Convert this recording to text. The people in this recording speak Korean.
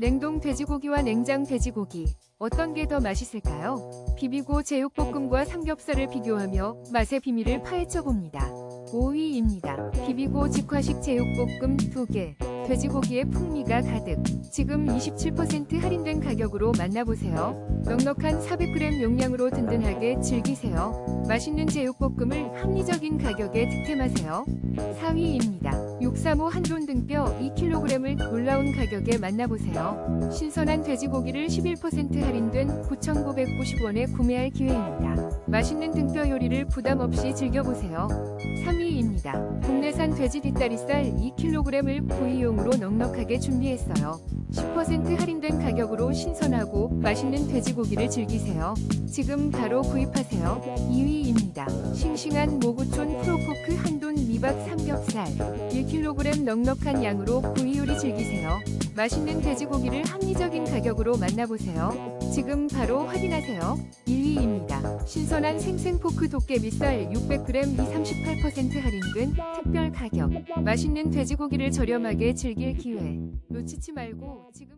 냉동 돼지고기와 냉장 돼지고기 어떤 게 더 맛있을까요? 비비고 제육볶음과 삼겹살을 비교하며 맛의 비밀을 파헤쳐 봅니다. 5위입니다. 비비고 직화식 제육볶음 2개. 돼지고기의 풍미가 가득. 지금 27% 할인된 가격으로 만나보세요. 넉넉한 400g 용량으로 든든하게 즐기세요. 맛있는 제육볶음을 합리적인 가격에 득템하세요. 4위입니다. 635 한돈 등뼈 2kg을 놀라운 가격에 만나보세요. 신선한 돼지고기를 11% 할인된 9,990원에 구매할 기회입니다. 맛있는 등뼈 요리를 부담 없이 즐겨보세요. 3 위입니다. 국내산 돼지 뒷다리살 2kg을 구이용으로 넉넉하게 준비했어요. 10% 할인된 가격으로 신선하고 맛있는 돼지고기를 즐기세요. 지금 바로 구입하세요. 2위입니다. 싱싱한 모구촌 프로포크 한돈 미박 삼겹살 1kg 넉넉한 양으로 구이 요리 즐기세요. 맛있는 돼지고기를 합리적인 가격으로 만나보세요. 지금 바로 확인하세요. 1위입니다. 신선한 생생포크 도깨비살 600g 이38% 할인된 특별 가격. 맛있는 돼지고기를 저렴하게 즐길 기회. 놓치지 말고 지금